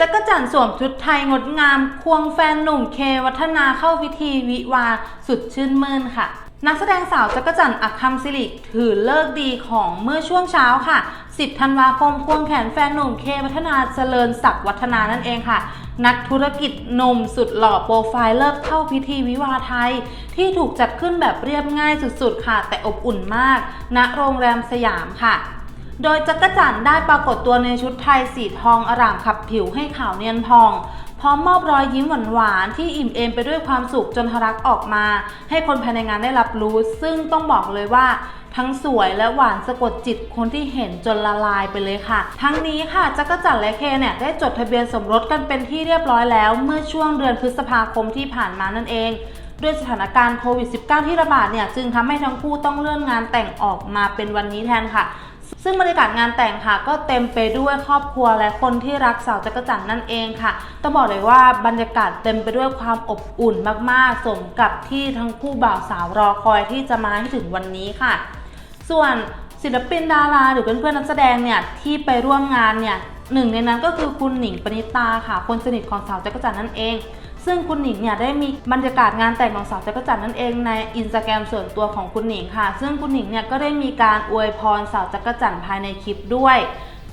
จักรจันทร์สวมชุดไทยงดงาม ควงแฟนหนุ่มเควัฒนาเข้าพิธีวิวาสุดชื่นมื่นค่ะ นักแสดงสาวจักรจันทร์อักคำสิริถือเลิกดีของเมื่อช่วงเช้าค่ะ 10 ธันวาคมควงแขนแฟนหนุ่มเควัฒนาเจริญศักดิ์วัฒนานั่นเองค่ะ นักธุรกิจหนุ่มสุดหล่อโปรไฟล์เลิศเข้าพิธีวิวาไทย ที่ถูกจัดขึ้นแบบเรียบง่ายสุดๆค่ะ แต่อบอุ่นมาก ณโรงแรมสยามค่ะ โดยจักรจันได้ปรากฏตัวในชุดไทยสีทองอร่ามขับผิวให้ขาวเนียนพอง พร้อมมอบรอยยิ้มหวานๆที่อิ่มเอมไปด้วยความสุขจนทะลักออกมา ให้คนภายในงานได้รับรู้ ซึ่งต้องบอกเลยว่าทั้งสวยและหวานสะกดจิตคนที่เห็นจนละลายไปเลยค่ะ ทั้งนี้ค่ะจักรจันและเคเนี่ยได้จดทะเบียนสมรสกันเป็นที่เรียบร้อยแล้ว เมื่อช่วงเดือนพฤษภาคมที่ผ่านมานั่นเองด้วยสถานการณ์โควิด -19 ที่ระบาดเนี่ย จึงทำให้ทั้งคู่ต้องเลื่อนงานแต่งออกมาเป็นวันนี้แทนค่ะ ซึ่งบรรยากาศงานแต่งค่ะก็เต็มไปด้วยครอบครัวและคนที่รักสาวจักรจันนั่นเองค่ะต้องบอกเลยว่าบรรยากาศเต็มไปด้วยความอบอุ่นมากๆ สมกับที่ทั้งคู่บ่าวสาวรอคอยที่จะมาให้ถึงวันนี้ค่ะ ส่วนศิลปินดาราหรือเพื่อนๆนักแสดงเนี่ยที่ไปร่วมงานเนี่ยหนึ่งในนั้นก็คือคุณหนิงปณิตาค่ะ คนสนิทของสาวจักรจันนั่นเอง ซึ่งคุณหนิงเนี่ยได้มีบรรยากาศงานแต่งของสาวจักรจันนั่นเองในอินสตาแกรมส่วนตัวของคุณหนิงค่ะ ซึ่งคุณหนิงเนี่ยก็ได้มีการอวยพรสาวจักรจันภายในคลิปด้วย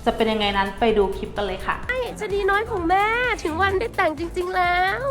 จะเป็นยังไงนั้นไปดูคลิปกันเลยค่ะ ใชะนีน้อยของแม่ถึงวันได้แต่งจริง ๆ แล้ว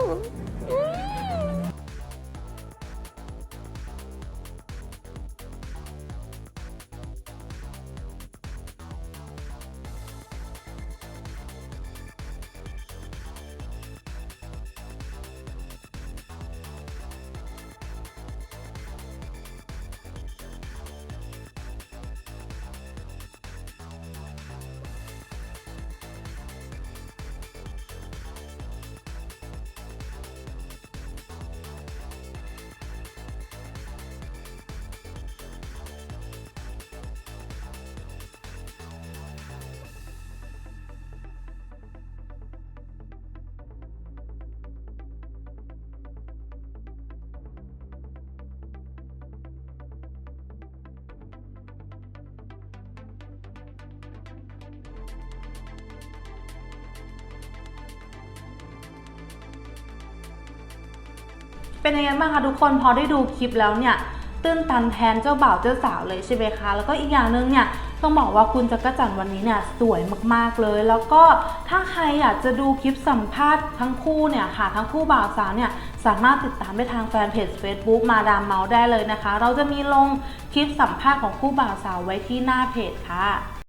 เป็นยังไงบ้างคะทุกคนพอได้ดูคลิปแล้วเนี่ยตื้นตันแทนเจ้าบ่าวเจ้าสาวเลยใช่ไหมคะ แล้วก็อีกอย่างหนึ่งเนี่ยต้องบอกว่าคุณจักรจันทร์วันนี้เนี่ยสวยมากๆเลย แล้วก็ถ้าใครอยากจะดูคลิปสัมภาษณ์ทั้งคู่เนี่ยค่ะทั้งคู่บ่าวสาวเนี่ยสามารถติดตามได้ทางแฟนเพจ Facebook มาดามเมาส์ได้เลยนะคะ เราจะมีลงคลิปสัมภาษณ์ของคู่บ่าวสาวไว้ที่หน้าเพจค่ะ